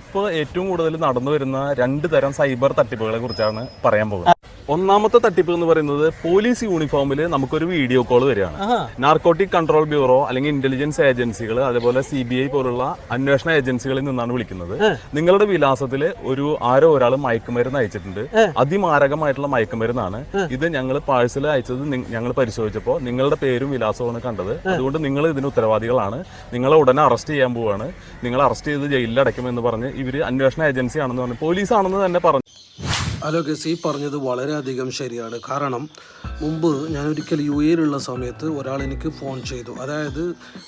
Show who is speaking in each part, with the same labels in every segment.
Speaker 1: ഇപ്പോൾ ഏറ്റവും കൂടുതൽ നടന്നു വരുന്ന രണ്ട് തരം സൈബർ തട്ടിപ്പുകളെ കുറിച്ചാണ് പറയാൻ പോകുന്നത്. ഒന്നാമത്തെ തട്ടിപ്പ് എന്ന് പറയുന്നത് പോലീസ് യൂണിഫോമിൽ നമുക്കൊരു വീഡിയോ കോൾ വരികയാണ്. നാർക്കോട്ടിക് കൺട്രോൾ ബ്യൂറോ അല്ലെങ്കിൽ ഇന്റലിജൻസ് ഏജൻസികൾ അതേപോലെ സി ബി ഐ പോലുള്ള അന്വേഷണ ഏജൻസികളിൽ നിന്നാണ് വിളിക്കുന്നത്. നിങ്ങളുടെ വിലാസത്തിൽ ഒരു ആരോ ഒരാൾ മയക്കുമരുന്ന് അയച്ചിട്ടുണ്ട്. അതിമാരകമായിട്ടുള്ള മയക്കുമരുന്നാണ്. ഇത് ഞങ്ങൾ പാഴ്സൽ അയച്ചത് ഞങ്ങൾ പരിശോധിച്ചപ്പോൾ നിങ്ങളുടെ പേരും വിലാസവുമാണ് കണ്ടത്. അതുകൊണ്ട് നിങ്ങൾ ഇതിന് ഉത്തരവാദികളാണ്. നിങ്ങളെ ഉടനെ അറസ്റ്റ് ചെയ്യാൻ പോവുകയാണ് നിങ്ങൾ അറസ്റ്റ് ചെയ്ത് ജയിലിൽ അടയ്ക്കുമെന്ന് പറഞ്ഞ് ഇവർ അന്വേഷണ ഏജൻസി ആണെന്ന് പറഞ്ഞു പോലീസാണെന്ന് തന്നെ പറഞ്ഞു.
Speaker 2: ഹലോ ഗസ് ഈ പറഞ്ഞത് വളരെയധികം ശരിയാണ്. കാരണം മുമ്പ് ഞാൻ ഒരിക്കൽ യു എയിലുള്ള സമയത്ത് ഒരാൾ എനിക്ക് ഫോൺ ചെയ്തു. അതായത്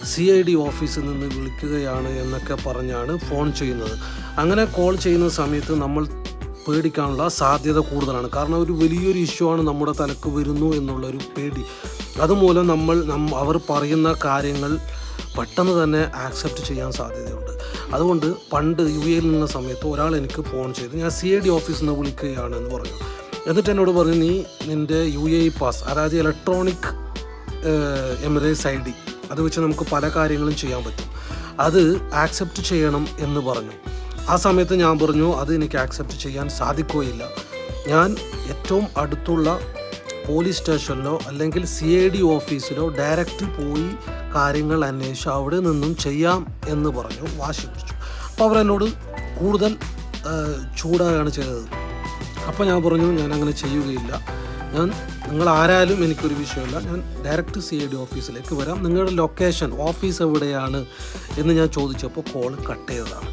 Speaker 2: സി ഐ ഡി ഓഫീസിൽ നിന്ന് വിളിക്കുകയാണ് എന്നൊക്കെ പറഞ്ഞാണ് ഫോൺ ചെയ്യുന്നത്. അങ്ങനെ കോൾ ചെയ്യുന്ന സമയത്ത് നമ്മൾ പേടിക്കാനുള്ള സാധ്യത കൂടുതലാണ്. കാരണം ഒരു വലിയൊരു ഇഷ്യൂ ആണ് നമ്മുടെ തലക്ക് വരുന്നു എന്നുള്ളൊരു പേടി. അതുമൂലം നമ്മൾ അവർ പറയുന്ന കാര്യങ്ങൾ പെട്ടെന്ന് തന്നെ ആക്സെപ്റ്റ് ചെയ്യാൻ സാധ്യതയുണ്ട്. അതുകൊണ്ട് പണ്ട് യു എയിൽ നിന്ന സമയത്ത് ഒരാൾ എനിക്ക് ഫോൺ ചെയ്ത് ഞാൻ സി ഐ ഡി ഓഫീസിൽ നിന്ന് വിളിക്കുകയാണ് എന്ന് പറഞ്ഞു. എന്നിട്ട് എന്നോട് പറഞ്ഞു നീ നിന്റെ യു എ പാസ് അതായത് ഇലക്ട്രോണിക് എമിറേറ്റ്സ് ഐ ഡി അത് വെച്ച് നമുക്ക് പല കാര്യങ്ങളും ചെയ്യാൻ പറ്റും. അത് ആക്സെപ്റ്റ് ചെയ്യണം എന്ന് പറഞ്ഞു. ആ സമയത്ത് ഞാൻ പറഞ്ഞു അത് എനിക്ക് ആക്സെപ്റ്റ് ചെയ്യാൻ സാധിക്കുകയില്ല. ഞാൻ ഏറ്റവും അടുത്തുള്ള പോലീസ് സ്റ്റേഷനിലോ അല്ലെങ്കിൽ സി ഐ ഡി ഓഫീസിലോ ഡയറക്റ്റ് പോയി കാര്യങ്ങൾ അന്വേഷിച്ച് അവിടെ നിന്നും ചെയ്യാം എന്ന് പറഞ്ഞു വാശി അവർ എന്നോട് കൂടുതൽ ചൂടാകാണ് ചൂടായാണ് ചെയ്തത്. അപ്പോൾ ഞാൻ പറഞ്ഞു ഞാൻ അങ്ങനെ ചെയ്യുകയില്ല. ഞാൻ നിങ്ങൾ ആരായാലും എനിക്കൊരു വിഷയമില്ല. ഞാൻ ഡയറക്റ്റ് സി ഐ ഡി ഓഫീസിലേക്ക് വരാം. നിങ്ങളുടെ ലൊക്കേഷൻ ഓഫീസ് എവിടെയാണ്? എന്ന് ഞാൻ ചോദിച്ചപ്പോൾ കോൾ കട്ട് ചെയ്തതാണ്.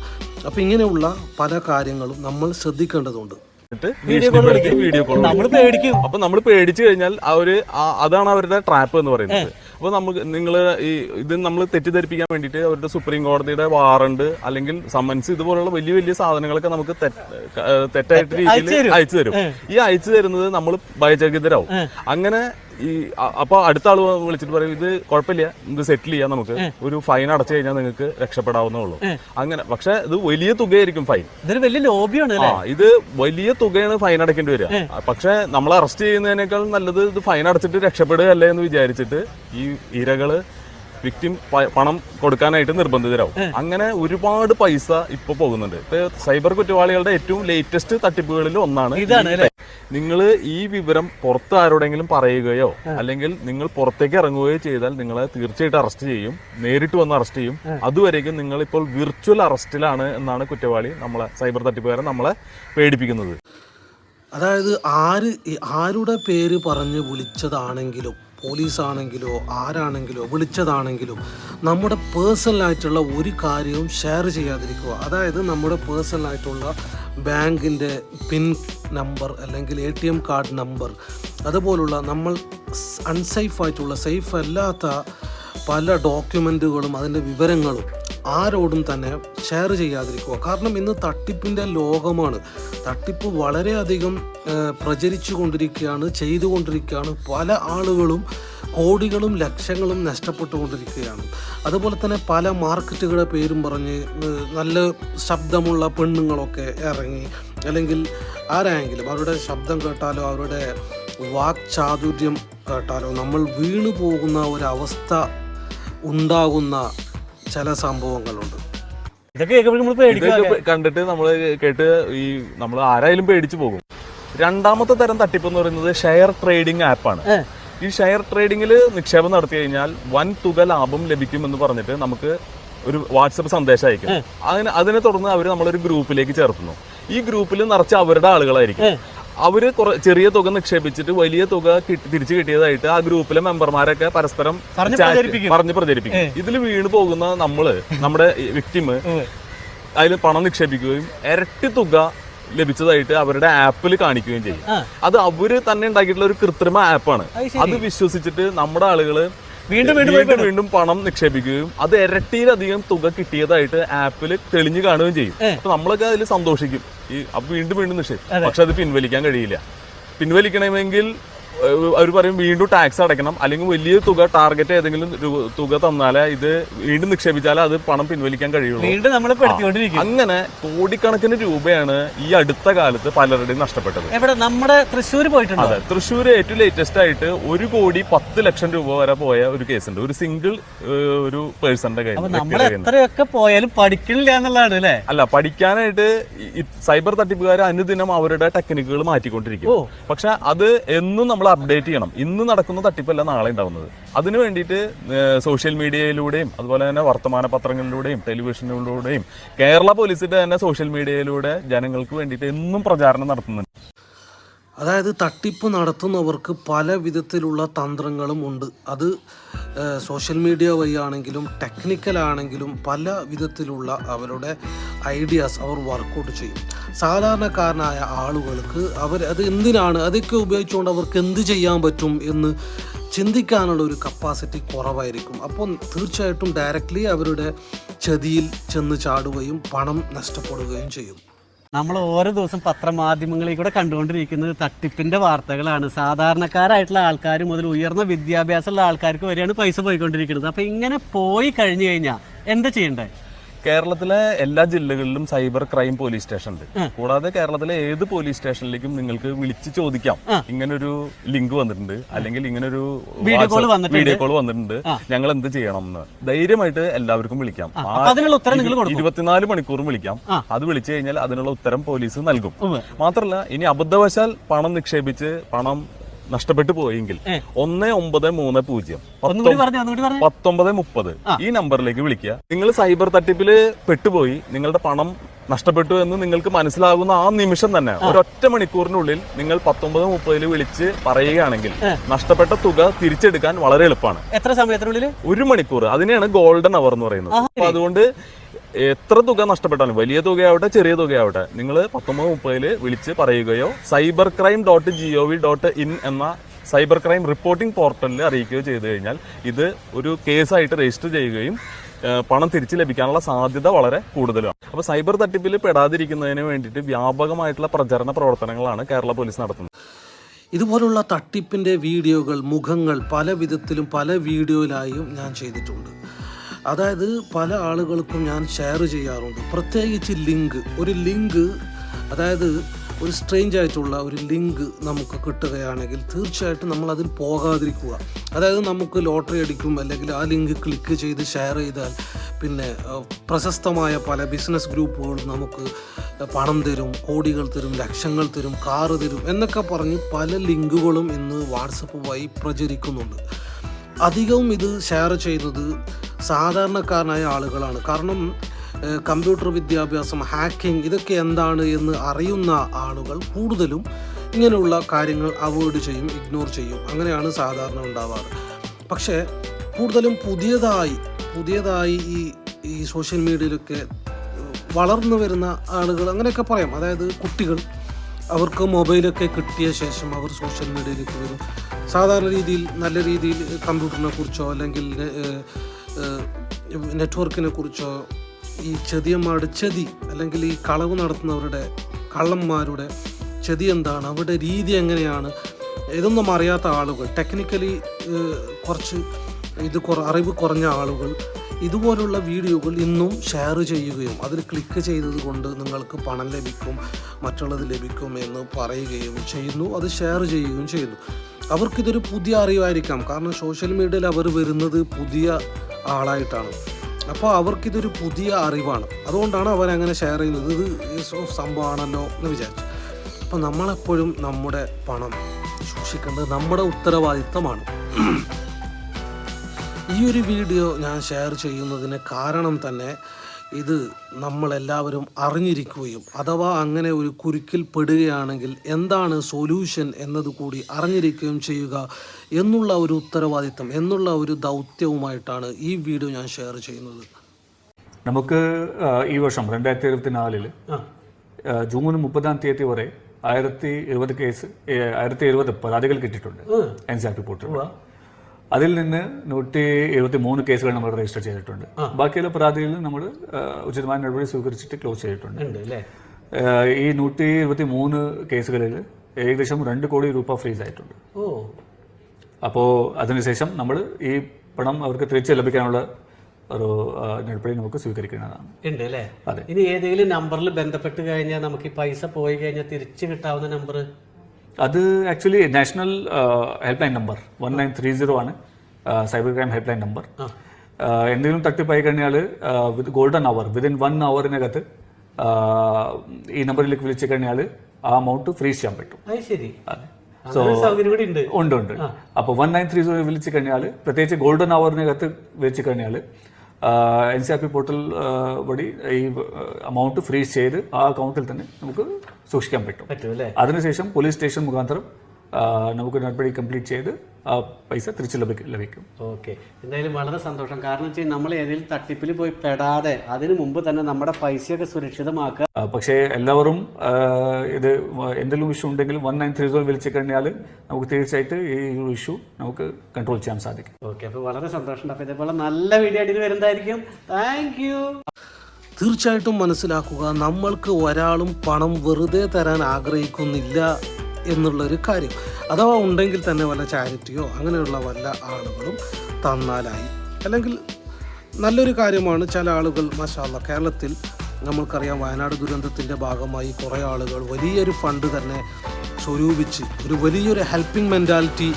Speaker 2: അപ്പോൾ ഇങ്ങനെയുള്ള പല കാര്യങ്ങളും നമ്മൾ ശ്രദ്ധിക്കേണ്ടതുണ്ട്.
Speaker 1: ഭീഷണിപ്പെടുത്തി വീഡിയോ കോൾ
Speaker 3: നമ്മൾ പേടിക്കും.
Speaker 1: അപ്പൊ നമ്മൾ പേടിച്ചു കഴിഞ്ഞാൽ അവർ അതാണ് അവരുടെ ട്രാപ്പ് എന്ന് പറയുന്നത്. അപ്പൊ നമ്മൾ നിങ്ങൾ ഈ ഇത് നമ്മൾ തെറ്റിദ്ധരിപ്പിക്കാൻ വേണ്ടിയിട്ട് അവരുടെ സുപ്രീം കോടതിയുടെ വാറണ്ട് അല്ലെങ്കിൽ സമ്മൻസ് ഇതുപോലുള്ള വലിയ വലിയ സാധനങ്ങളൊക്കെ നമുക്ക് തെറ്റായിട്ട് രീതിയിൽ അയച്ചു തരും ഈ അയച്ചു തരുന്നത് നമ്മൾ ഭയചകിതരാവും അങ്ങനെ ഈ അപ്പൊ അടുത്ത ആൾ വിളിച്ചിട്ട് പറയും ഇത് കുഴപ്പമില്ല ഇത് സെറ്റിൽ ചെയ്യാം നമുക്ക്. ഒരു ഫൈൻ അടച്ചു കഴിഞ്ഞാൽ നിങ്ങൾക്ക് രക്ഷപ്പെടാവുന്നേ ഉള്ളൂ. അങ്ങനെ പക്ഷെ ഇത് വലിയ തുകയായിരിക്കും ഫൈൻ
Speaker 3: ഇതൊരു വലിയ ലോബിയാണ്
Speaker 1: ആ ഇത് വലിയ തുകയാണ് ഫൈൻ അടയ്ക്കേണ്ടി വരിക. പക്ഷെ നമ്മൾ അറസ്റ്റ് ചെയ്യുന്നതിനേക്കാൾ നല്ലത് ഇത് ഫൈൻ അടച്ചിട്ട് രക്ഷപ്പെടുകയല്ലേ എന്ന് വിചാരിച്ചിട്ട് ഈ ഇരകൾ വിക്ടിം പണം കൊടുക്കാനായിട്ട് നിർബന്ധിതരാവും. അങ്ങനെ ഒരുപാട് പൈസ ഇപ്പൊ പോകുന്നുണ്ട്. ഇപ്പൊ സൈബർ കുറ്റവാളികളുടെ ഏറ്റവും ലേറ്റസ്റ്റ് തട്ടിപ്പുകളിൽ ഒന്നാണ്
Speaker 3: ഇതാണ് അല്ലേ?
Speaker 1: നിങ്ങൾ ഈ വിവരം പുറത്ത് ആരോടെങ്കിലും പറയുകയോ അല്ലെങ്കിൽ നിങ്ങൾ പുറത്തേക്ക് ഇറങ്ങുകയോ ചെയ്താൽ നിങ്ങളെ തീർച്ചയായിട്ടും അറസ്റ്റ് ചെയ്യും. നേരിട്ട് വന്ന് അറസ്റ്റ് ചെയ്യും. അതുവരേക്കും നിങ്ങൾ ഇപ്പോൾ വിർച്വൽ അറസ്റ്റിലാണ് എന്നാണ് കുറ്റവാളി നമ്മളെ സൈബർ തട്ടിപ്പുകാരൻ നമ്മളെ പേടിപ്പിക്കുന്നത്.
Speaker 2: അതായത് ആര് ആരുടെ പേര് പറഞ്ഞ് വിളിച്ചതാണെങ്കിലും പോലീസാണെങ്കിലോ ആരാണെങ്കിലോ വിളിച്ചതാണെങ്കിലും നമ്മുടെ പേഴ്സണലായിട്ടുള്ള ഒരു കാര്യവും ഷെയർ ചെയ്യാതിരിക്കുക. അതായത് നമ്മുടെ പേഴ്സണലായിട്ടുള്ള ബാങ്കിന്റെ പിൻ നമ്പർ അല്ലെങ്കിൽ A T M card number അതുപോലുള്ള നമ്മൾ അൺസേഫായിട്ടുള്ള സേഫ് അല്ലാത്ത പല ഡോക്യുമെന്റുകളും അതിന്റെ വിവരങ്ങളും ആരോടും തന്നെ ഷെയർ ചെയ്യാതിരിക്കുക. കാരണം ഇന്ന് തട്ടിപ്പിന്റെ ലോകമാണ്. തട്ടിപ്പ് വളരെയധികം പ്രചരിച്ചു കൊണ്ടിരിക്കുകയാണ് ചെയ്തുകൊണ്ടിരിക്കുകയാണ്. പല ആളുകളും കോടികളും ലക്ഷങ്ങളും നഷ്ടപ്പെട്ടുകൊണ്ടിരിക്കുകയാണ്. അതുപോലെ തന്നെ പല മാർക്കറ്റുകളുടെ പേരും പറഞ്ഞ് നല്ല ശബ്ദമുള്ള പെണ്ണുങ്ങളൊക്കെ ഇറങ്ങി അല്ലെങ്കിൽ ആരായെങ്കിലും അവരുടെ ശബ്ദം കേട്ടാലോ അവരുടെ വാക്ചാതുര്യം കേട്ടാലോ നമ്മൾ വീണു പോകുന്ന ഒരവസ്ഥ ഉണ്ടാകുന്ന ചില സംഭവങ്ങളുണ്ട്.
Speaker 3: ഇതൊക്കെ കേൾക്കുമ്പോൾ നമ്മൾ പേടിക്കും
Speaker 1: ഇതൊക്കെ കണ്ടിട്ട് നമ്മൾ കേട്ട് ഈ നമ്മൾ ആരായാലും പേടിച്ചു പോകും. രണ്ടാമത്തെ തരം തട്ടിപ്പ് എന്ന് പറയുന്നത് ഷെയർ ട്രേഡിംഗ് ആപ്പാണ്. ഈ ഷെയർ ട്രേഡിംഗിൽ നിക്ഷേപം നടത്തി കഴിഞ്ഞാൽ വൻ തുക ലാഭം ലഭിക്കുമെന്ന് പറഞ്ഞിട്ട് നമുക്ക് ഒരു വാട്സപ്പ് സന്ദേശം അയക്കും. അതിന് അതിനെ തുടർന്ന് അവർ നമ്മളൊരു ഗ്രൂപ്പിലേക്ക് ചേർക്കുന്നു. ഈ ഗ്രൂപ്പിൽ നിറച്ച് അവരുടെ ആളുകളായിരിക്കും. അവർ കുറെ ചെറിയ തുക നിക്ഷേപിച്ചിട്ട് വലിയ തുക തിരിച്ചു കിട്ടിയതായിട്ട് ആ ഗ്രൂപ്പിലെ മെമ്പർമാരൊക്കെ പരസ്പരം
Speaker 3: പറഞ്ഞ് പ്രചരിപ്പിക്കും.
Speaker 1: ഇതിൽ വീണ് പോകുന്ന നമ്മൾ നമ്മുടെ വിക്ടിമ് അതിൽ പണം നിക്ഷേപിക്കുകയും ഇരട്ടി തുക ലഭിച്ചതായിട്ട് അവരുടെ ആപ്പിൽ കാണിക്കുകയും ചെയ്യും. അത് അവർ തന്നെ ഉണ്ടാക്കിയിട്ടുള്ള ഒരു കൃത്രിമ ആപ്പാണ്.
Speaker 3: അത്
Speaker 1: വിശ്വസിച്ചിട്ട് നമ്മുടെ ആളുകൾ
Speaker 3: വീണ്ടും വീണ്ടും
Speaker 1: വീണ്ടും പണം നിക്ഷേപിക്കുകയും അത് ഇരട്ടിയിലധികം തുക കിട്ടിയതായിട്ട് ആപ്പിൽ തെളിഞ്ഞു കാണുകയും ചെയ്യും. അപ്പൊ നമ്മളൊക്കെ അതിൽ സന്തോഷിക്കും. ഈ അപ്പൊ വീണ്ടും വീണ്ടും നിക്ഷേപിക്കും. പക്ഷെ അത് പിൻവലിക്കാൻ കഴിയില്ല. പിൻവലിക്കണമെങ്കിൽ അവർ പറയും വീണ്ടും ടാക്സ് അടയ്ക്കണം. അല്ലെങ്കിൽ വലിയ തുക ടാർഗറ്റ് ഏതെങ്കിലും തുക തന്നാലേ ഇത് വീണ്ടും നിക്ഷേപിച്ചാലേ അത് പണം പിൻവലിക്കാൻ കഴിയുള്ളൂ. അങ്ങനെ കോടിക്കണക്കിന് രൂപയാണ് ഈ അടുത്ത കാലത്ത് പലരുടെയും നഷ്ടപ്പെട്ടത്.
Speaker 3: നമ്മുടെ തൃശ്ശൂർ പോയിട്ടുണ്ട്?
Speaker 1: അതെ തൃശ്ശൂർ ഏറ്റവും ലേറ്റസ്റ്റ് ആയിട്ട് ഒരു കോടി പത്ത് ലക്ഷം രൂപ വരെ പോയ ഒരു കേസ് ഉണ്ട് ഒരു സിംഗിൾ ഒരു പേഴ്സന്റെ കയ്യിൽ
Speaker 3: പോയാലും പഠിക്കണില്ല എന്നുള്ളതാണ് അല്ലേ?
Speaker 1: അല്ല പഠിക്കാനായിട്ട് സൈബർ തട്ടിപ്പുകാർ അനുദിനം അവരുടെ ടെക്നിക്കുകൾ മാറ്റിക്കൊണ്ടിരിക്കും. പക്ഷെ അത് എന്നും നമ്മൾ അപ്ഡേറ്റ് ചെയ്യണം. ഇന്ന് നടക്കുന്ന തട്ടിപ്പല്ല നാളെ ഉണ്ടാവുന്നത്. അതിനു വേണ്ടിയിട്ട് സോഷ്യൽ മീഡിയയിലൂടെയും അതുപോലെ തന്നെ വർത്തമാന പത്രങ്ങളിലൂടെയും ടെലിവിഷനിലൂടെയും കേരള പോലീസിന്റെ തന്നെ സോഷ്യൽ മീഡിയയിലൂടെ ജനങ്ങൾക്ക് വേണ്ടിയിട്ട് എന്നും പ്രചാരണം നടത്തുന്നുണ്ട്.
Speaker 2: അതായത് തട്ടിപ്പ് നടത്തുന്നവർക്ക് പല വിധത്തിലുള്ള തന്ത്രങ്ങളും ഉണ്ട്. അത് സോഷ്യൽ മീഡിയ വഴി ആണെങ്കിലും ടെക്നിക്കലാണെങ്കിലും പല വിധത്തിലുള്ള അവരുടെ ഐഡിയാസ് അവർ വർക്കൗട്ട് ചെയ്യും. സാധാരണക്കാരനായ ആളുകൾക്ക് അവർ അത് എന്തിനാണ് അതൊക്കെ ഉപയോഗിച്ചുകൊണ്ട് അവർക്ക് എന്ത് ചെയ്യാൻ പറ്റും എന്ന് ചിന്തിക്കാനുള്ള ഒരു കപ്പാസിറ്റി കുറവായിരിക്കും. അപ്പോൾ തീർച്ചയായിട്ടും ഡയറക്റ്റ്ലി അവരുടെ ചതിയിൽ ചെന്ന് ചാടുകയും പണം നഷ്ടപ്പെടുകയും ചെയ്യും.
Speaker 3: നമ്മൾ ഓരോ ദിവസം പത്രമാധ്യമങ്ങളിൽ കൂടെ കണ്ടുകൊണ്ടിരിക്കുന്നത് തട്ടിപ്പിന്റെ വാർത്തകളാണ്. സാധാരണക്കാരായിട്ടുള്ള ആൾക്കാർ മുതൽ ഉയർന്ന വിദ്യാഭ്യാസമുള്ള ആൾക്കാർക്ക് വരെയാണ് പൈസ പോയിക്കൊണ്ടിരിക്കുന്നത്. അപ്പൊ ഇങ്ങനെ പോയി കഴിഞ്ഞു കഴിഞ്ഞാൽ എന്താ ചെയ്യണ്ടേ?
Speaker 1: കേരളത്തിലെ എല്ലാ ജില്ലകളിലും സൈബർ ക്രൈം പോലീസ് സ്റ്റേഷൻ ഉണ്ട്. കൂടാതെ കേരളത്തിലെ ഏത് പോലീസ് സ്റ്റേഷനിലേക്കും നിങ്ങൾക്ക് വിളിച്ച് ചോദിക്കാം. ഇങ്ങനൊരു ലിങ്ക് വന്നിട്ടുണ്ട്. അല്ലെങ്കിൽ ഇങ്ങനൊരു. വീഡിയോ കോൾ വന്നിട്ടുണ്ട്. ഞങ്ങൾ എന്ത് ചെയ്യണം എന്ന് ധൈര്യമായിട്ട് എല്ലാവർക്കും വിളിക്കാം. ഇരുപത്തിനാല് മണിക്കൂറും വിളിക്കാം. അത് വിളിച്ചു കഴിഞ്ഞാൽ അതിനുള്ള ഉത്തരം പോലീസ് നൽകും. മാത്രമല്ല ഇനി അബദ്ധവശാൽ പണം നിക്ഷേപിച്ച് പണം നഷ്ടപ്പെട്ടു പോയെങ്കിൽ ഒന്ന് ഒമ്പത് മൂന്ന് പൂജ്യം. പത്തൊമ്പത് മുപ്പത്. ഈ നമ്പറിലേക്ക് വിളിക്കുക. നിങ്ങൾ സൈബർ തട്ടിപ്പിൽ പെട്ടുപോയി. നിങ്ങളുടെ പണം നഷ്ടപ്പെട്ടു എന്ന് നിങ്ങൾക്ക് മനസ്സിലാകുന്ന ആ നിമിഷം തന്നെ ഒരൊറ്റ മണിക്കൂറിനുള്ളിൽ നിങ്ങൾ പത്തൊമ്പത് മുപ്പതിൽ വിളിച്ച് പറയുകയാണെങ്കിൽ നഷ്ടപ്പെട്ട തുക തിരിച്ചെടുക്കാൻ വളരെ എളുപ്പമാണ്.
Speaker 3: എത്ര സമയത്തിനുള്ളിൽ
Speaker 1: ഒരു മണിക്കൂർ അതിനെയാണ് ഗോൾഡൻ അവർ എന്ന് പറയുന്നത്. അപ്പൊ അതുകൊണ്ട് എത്ര തുക നഷ്ടപ്പെട്ടാലും വലിയ തുകയാവട്ടെ ചെറിയ തുകയാവട്ടെ നിങ്ങൾ പത്തൊമ്പത് മുപ്പതിൽ വിളിച്ച് പറയുകയോ cyber crime dot G O V dot in എന്ന സൈബർ ക്രൈം റിപ്പോർട്ടിംഗ് പോർട്ടലിൽ അറിയിക്കുകയോ ചെയ്തു കഴിഞ്ഞാൽ ഇത് ഒരു കേസായിട്ട് രജിസ്റ്റർ ചെയ്യുകയും പണം തിരിച്ചു ലഭിക്കാനുള്ള സാധ്യത വളരെ കൂടുതലാണ്. അപ്പോൾ സൈബർ തട്ടിപ്പിൽ പെടാതിരിക്കുന്നതിന് വേണ്ടിയിട്ട് വ്യാപകമായിട്ടുള്ള പ്രചരണ പ്രവർത്തനങ്ങളാണ് കേരള പോലീസ് നടത്തുന്നത്.
Speaker 2: ഇതുപോലുള്ള തട്ടിപ്പിന്റെ വീഡിയോകൾ മുഖങ്ങൾ പല വിധത്തിലും പല വീഡിയോയിലായും ഞാൻ ചെയ്തിട്ടുണ്ട്. അതായത് പല ആളുകൾക്കും ഞാൻ ഷെയർ ചെയ്യാറുണ്ട്. പ്രത്യേകിച്ച് ലിങ്ക് ഒരു ലിങ്ക് അതായത് ഒരു സ്ട്രേഞ്ച് ആയിട്ടുള്ള ഒരു ലിങ്ക് നമുക്ക് കിട്ടുകയാണെങ്കിൽ തീർച്ചയായിട്ടും നമ്മൾ അതിൽ പോകാതിരിക്കുക. അതായത് നമുക്ക് ലോട്ടറി അടിക്കും അല്ലെങ്കിൽ ആ ലിങ്ക് ക്ലിക്ക് ചെയ്ത് ഷെയർ ചെയ്താൽ പിന്നെ പ്രശസ്തമായ പല ബിസിനസ് ഗ്രൂപ്പുകളും നമുക്ക് പണം തരും കോടികൾ തരും ലക്ഷങ്ങൾ തരും കാറ് തരും എന്നൊക്കെ പറഞ്ഞ് പല ലിങ്കുകളും ഇന്ന് വാട്സപ്പ് വഴി പ്രചരിക്കുന്നുണ്ട്. അധികവും ഇത് ഷെയർ ചെയ്യുന്നത് സാധാരണക്കാരനായ ആളുകളാണ്. കാരണം കമ്പ്യൂട്ടർ വിദ്യാഭ്യാസം ഹാക്കിംഗ് ഇതൊക്കെ എന്താണ് എന്ന് അറിയുന്ന ആളുകൾ കൂടുതലും ഇങ്ങനെയുള്ള കാര്യങ്ങൾ അവോയ്ഡ് ചെയ്യും ഇഗ്നോർ ചെയ്യും. അങ്ങനെയാണ് സാധാരണ ഉണ്ടാവാറ്. പക്ഷേ കൂടുതലും പുതിയതായി പുതിയതായി ഈ ഈ സോഷ്യൽ മീഡിയയിലൊക്കെ വളർന്നു വരുന്ന ആളുകൾ അങ്ങനെയൊക്കെ പറയാം. അതായത് കുട്ടികൾ അവർക്ക് മൊബൈലൊക്കെ കിട്ടിയ ശേഷം അവർ സോഷ്യൽ മീഡിയയിലേക്ക് വരും. സാധാരണ രീതിയിൽ നല്ല രീതിയിൽ കമ്പ്യൂട്ടറിനെ കുറിച്ചോ അല്ലെങ്കിൽ നെറ്റ്വർക്കിനെ കുറിച്ചോ ഈ ചെതിയന്മാരുടെ ചെതി അല്ലെങ്കിൽ ഈ കളവ് നടത്തുന്നവരുടെ കള്ളന്മാരുടെ ചെതി എന്താണ്? അവരുടെ രീതി എങ്ങനെയാണ്? ഇതൊന്നും അറിയാത്ത ആളുകൾ ടെക്നിക്കലി കുറച്ച് ഇത് കുറ അറിവ് കുറഞ്ഞ ആളുകൾ ഇതുപോലുള്ള വീഡിയോകൾ ഇന്നും ഷെയർ ചെയ്യുകയും അതിൽ ക്ലിക്ക് ചെയ്തത് കൊണ്ട് നിങ്ങൾക്ക് പണം ലഭിക്കും മറ്റുള്ളത് ലഭിക്കും എന്ന് പറയുകയും ചെയ്യുന്നു. അത് ഷെയർ ചെയ്യുകയും ചെയ്യുന്നു. അവർക്കിതൊരു പുതിയ അറിവായിരിക്കാം. കാരണം സോഷ്യൽ മീഡിയയിൽ അവർ വരുന്നത് പുതിയ ആളായിട്ടാണ്. അപ്പോൾ അവർക്കിതൊരു പുതിയ അറിവാണ്. അതുകൊണ്ടാണ് അവരങ്ങനെ ഷെയർ ചെയ്യുന്നത്. ഇത് സംഭവമാണല്ലോ എന്ന് വിചാരിച്ചു. അപ്പോൾ നമ്മളെപ്പോഴും നമ്മുടെ പണം സൂക്ഷിക്കേണ്ടത് നമ്മുടെ ഉത്തരവാദിത്തമാണ്. ഈ ഒരു വീഡിയോ ഞാൻ ഷെയർ ചെയ്യുന്നതിന് കാരണം തന്നെ ഇത് നമ്മളെല്ലാവരും അറിഞ്ഞിരിക്കുകയും അഥവാ അങ്ങനെ ഒരു കുരുക്കിൽ പെടുകയാണെങ്കിൽ എന്താണ് സൊല്യൂഷൻ എന്നതുകൂടി അറിഞ്ഞിരിക്കുകയും ചെയ്യുക എന്നുള്ള ഒരു ഉത്തരവാദിത്തം എന്നുള്ള ഒരു ദൗത്യവുമായിട്ടാണ് ഈ വീഡിയോ ഞാൻ ഷെയർ ചെയ്യുന്നത്.
Speaker 4: നമുക്ക് ഈ വർഷം രണ്ടായിരത്തി ഇരുപത്തി നാലിൽ ജൂൺ മുപ്പതാം തീയതി വരെ ആയിരത്തി ഇരുപത് കേസ് ആയിരത്തി ഇരുപത് പരാതികൾ കിട്ടിയിട്ടുണ്ട്. എൻ സി ആർ അതിൽ നിന്ന് നൂറ്റി എഴുപത്തി മൂന്ന് കേസുകൾ നമ്മൾ രജിസ്റ്റർ ചെയ്തിട്ടുണ്ട്. ബാക്കിയുള്ള പരാതികൾ നമ്മൾ ഉചിതമായ നടപടി സ്വീകരിച്ചിട്ട് ക്ലോസ് ചെയ്തിട്ടുണ്ട്. ഈ നൂറ്റി ഇരുപത്തി മൂന്ന് കേസുകളിൽ ഏകദേശം രണ്ട് കോടി രൂപ ഫ്രീസ് ആയിട്ടുണ്ട്.
Speaker 3: ഓ.
Speaker 4: അപ്പോൾ അതിനുശേഷം നമ്മൾ ഈ പണം അവർക്ക് തിരിച്ചു ലഭിക്കാനുള്ള ഒരു നടപടി നമുക്ക് സ്വീകരിക്കുന്നതാണ്
Speaker 3: ഉണ്ട് അല്ലേ? ഇനി ഏതെങ്കിലും നമ്പറിൽ ബന്ധപ്പെട്ട് കഴിഞ്ഞാൽ നമുക്ക് ഈ പൈസ പോയി കഴിഞ്ഞാൽ തിരിച്ചു കിട്ടാവുന്ന നമ്പർ
Speaker 4: അത് actually national help line number one nine three zero ആണ് cyber crime help line number എന്തെങ്കിലും തട്ടിപ്പായി കഴിഞ്ഞാൽ with golden hour within one അവറിനകത്ത് ഈ നമ്പറിലേക്ക് വിളിച്ചു കഴിഞ്ഞാൽ ആ എമൗണ്ട് ഫ്രീസ് ചെയ്യാൻ പറ്റും.
Speaker 3: സോ ശരി. ഉണ്ട്.
Speaker 4: ഉണ്ട് അപ്പോൾ വൺ നയൻ ത്രീ സീറോ വിളിച്ചു കഴിഞ്ഞാൽ പ്രത്യേകിച്ച് ഗോൾഡൻ അവറിനകത്ത് വിളിച്ചു കഴിഞ്ഞാൽ N C R P portal വഴി ഈ എമൗണ്ട് ഫ്രീസ് ചെയ്ത് ആ അക്കൗണ്ടിൽ തന്നെ നമുക്ക് സൂക്ഷിക്കാൻ പറ്റും. അതിനുശേഷം പോലീസ് സ്റ്റേഷൻ മുഖാന്തരം നമുക്ക് നടപടി കംപ്ലീറ്റ് ചെയ്ത് ആ പൈസ തിരിച്ചു ലഭിക്കും ലഭിക്കും.
Speaker 3: ഓക്കെ. എന്തായാലും വളരെ സന്തോഷം. കാരണം വെച്ചാൽ നമ്മൾ ഏതെങ്കിലും തട്ടിപ്പിൽ പോയി പെടാതെ അതിനു മുമ്പ് തന്നെ നമ്മുടെ പൈസയൊക്കെ സുരക്ഷിതമാക്കുക
Speaker 4: പക്ഷേ എല്ലാവരും ഇത് എന്തെങ്കിലും ഇഷ്യൂ ഉണ്ടെങ്കിൽ വൺ നയൻ ത്രീ സോ വിളിച്ചു കഴിഞ്ഞാൽ നമുക്ക് തീർച്ചയായിട്ട് ഈ ഒരു ഇഷ്യൂ നമുക്ക് കൺട്രോൾ ചെയ്യാൻ സാധിക്കും.
Speaker 3: ഓക്കെ. അപ്പോൾ വളരെ സന്തോഷമുണ്ട്. അപ്പോൾ ഇതേപോലെ നല്ല വീഡിയോ ആയിട്ട് വരുന്നതായിരിക്കും. താങ്ക് യു
Speaker 2: തീർച്ചയായിട്ടും മനസ്സിലാക്കുക. നമ്മൾക്ക് ഒരാളും പണം വെറുതെ തരാൻ ആഗ്രഹിക്കുന്നില്ല. എന്നുള്ളൊരു കാര്യം. അഥവാ ഉണ്ടെങ്കിൽ തന്നെ വല്ല ചാരിറ്റിയോ അങ്ങനെയുള്ള വല്ല ആളുകളും തന്നാലായി. അല്ലെങ്കിൽ നല്ലൊരു കാര്യമാണ് ചില ആളുകൾ മഷാല്ല കേരളത്തിൽ നമ്മൾക്കറിയാം വയനാട് ദുരന്തത്തിന്റെ ഭാഗമായി കുറേ ആളുകൾ വലിയൊരു ഫണ്ട് തന്നെ സ്വരൂപിച്ച് ഒരു വലിയൊരു ഹെൽപ്പിംഗ് മെന്റാലിറ്റി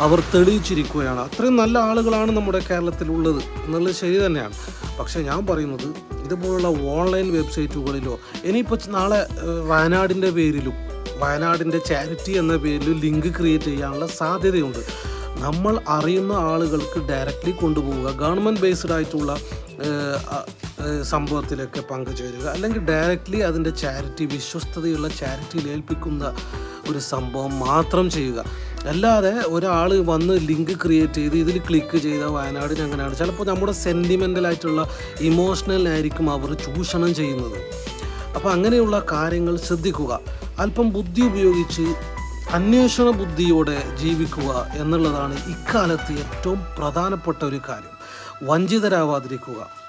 Speaker 2: അവർ തെളിയിച്ചിരിക്കുകയാണ്. അത്രയും നല്ല ആളുകളാണ് നമ്മുടെ കേരളത്തിലുള്ളത് എന്നുള്ളത് ശരി തന്നെയാണ്. പക്ഷേ ഞാൻ പറയുന്നത് ഇതുപോലുള്ള ഓൺലൈൻ വെബ്സൈറ്റുകളിലോ ഇനിയിപ്പോൾ നാളെ വയനാടിന്റെ പേരിലും വയനാടിന്റെ ചാരിറ്റി എന്ന പേരിൽ ലിങ്ക് ക്രിയേറ്റ് ചെയ്യാനുള്ള സാധ്യതയുണ്ട്. നമ്മൾ അറിയുന്ന ആളുകൾക്ക് ഡയറക്റ്റ്ലി കൊണ്ടുപോവുക ഗവൺമെന്റ് ബേസ്ഡ് ആയിട്ടുള്ള സംഭവത്തിലൊക്കെ പങ്കുചേരുക അല്ലെങ്കിൽ ഡയറക്റ്റ്ലി അതിന്റെ ചാരിറ്റി വിശ്വസ്തതയുള്ള ചാരിറ്റിയിൽ ഏൽപ്പിക്കുന്ന ഒരു സംഭവം മാത്രം ചെയ്യുക. അല്ലാതെ ഒരാൾ വന്ന് ലിങ്ക് ക്രിയേറ്റ് ചെയ്ത് ഇതിൽ ക്ലിക്ക് ചെയ്ത വയനാടിന് അങ്ങനെയാണ്. ചിലപ്പോൾ നമ്മുടെ സെന്റിമെന്റലായിട്ടുള്ള ഇമോഷണലായിരിക്കും അവർ ചൂഷണം ചെയ്യുന്നത്. അപ്പോൾ അങ്ങനെയുള്ള കാര്യങ്ങൾ ശ്രദ്ധിക്കുക. അല്പം ബുദ്ധി ഉപയോഗിച്ച് അന്വേഷണ ബുദ്ധിയോടെ ജീവിക്കുക എന്നുള്ളതാണ് ഇക്കാലത്ത് ഏറ്റവും പ്രധാനപ്പെട്ട ഒരു കാര്യം. വഞ്ചിതരാവാതിരിക്കുക.